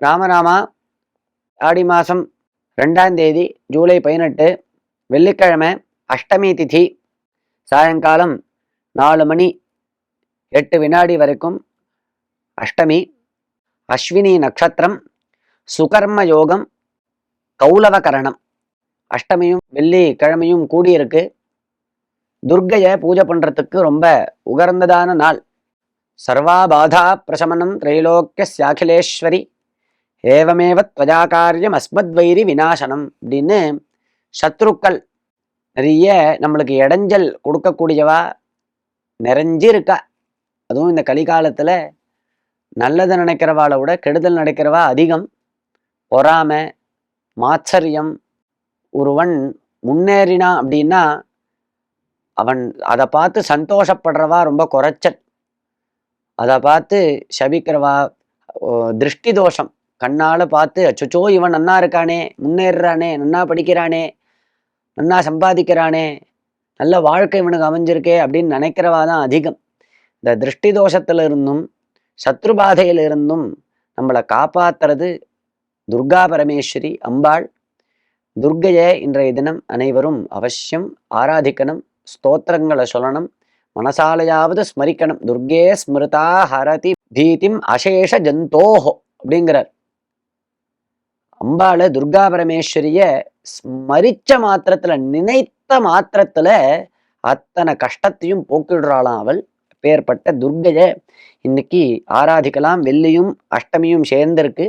ராமராமா ஆடி மாதம் ரெண்டாம் தேதி ஜூலை பதினெட்டு வெள்ளிக்கிழமை அஷ்டமி திதி சாயங்காலம் நாலு மணி எட்டு வினாடி வரைக்கும் அஷ்டமி அஸ்வினி நட்சத்திரம் சுகர்ம யோகம் கௌலவகரணம். அஷ்டமியும் வெள்ளி கிழமையும் கூடியிருக்கு. துர்கையை பூஜை பண்ணுறதுக்கு ரொம்ப உகர்ந்ததான நாள். சர்வாபாதா பிரசமனம் திரைலோக்கிய சாகிலேஸ்வரி. ஏவமேவ துவஜா காரியம் அஸ்மத்வைரி விநாசனம் அப்படின்னு சத்ருக்கள் நிறைய நம்மளுக்கு இடைஞ்சல் கொடுக்கக்கூடியவா நிறைஞ்சிருக்கா. அதுவும் இந்த கலிகாலத்தில் நல்லதை நினைக்கிறவாளை விட கெடுதல் நினைக்கிறவா அதிகம். பொறாமை மாச்சரியம் ஒருவன் முன்னேறினா அப்படின்னா அவன் அதை பார்த்து சந்தோஷப்படுறவா ரொம்ப குறைச்சல். அதை பார்த்து சபிக்கிறவா ஓ, திருஷ்டி தோஷம். கண்ணால் பார்த்து அச்சோ இவன் நன்னா இருக்கானே முன்னேறுறானே நன்னா படிக்கிறானே நன்னா சம்பாதிக்கிறானே நல்ல வாழ்க்கை இவனுக்கு அமைஞ்சிருக்கே அப்படின்னு நினைக்கிறவா தான் அதிகம். இந்த திருஷ்டி தோஷத்திலிருந்தும் இருந்தும் சத்ருபாதையில இருந்தும் நம்மளை காப்பாத்துறது துர்கா பரமேஸ்வரி அம்பாள். துர்க்கையை இன்றைய தினம் அனைவரும் அவசியம் ஆராதிக்கணும் ஸ்தோத்திரங்களை சொல்லணும் மனசாலையாவது ஸ்மரிக்கணும். துர்கே ஸ்மிருதா ஹரதி பீதிம் அசேஷ ஜந்தோஹோ அப்படிங்கிறார். அம்பாளை துர்கா பரமேஸ்வரிய ஸ்மரிச்ச மாத்திரத்துல நினைத்த மாத்திரத்துல அத்தனை கஷ்டத்தையும் போக்கிடுறாளாம் அவள். பேர்பட்ட துர்கையை இன்னைக்கு ஆராதிக்கலாம் வெள்ளியும் அஷ்டமியும் சேர்ந்திருக்கு.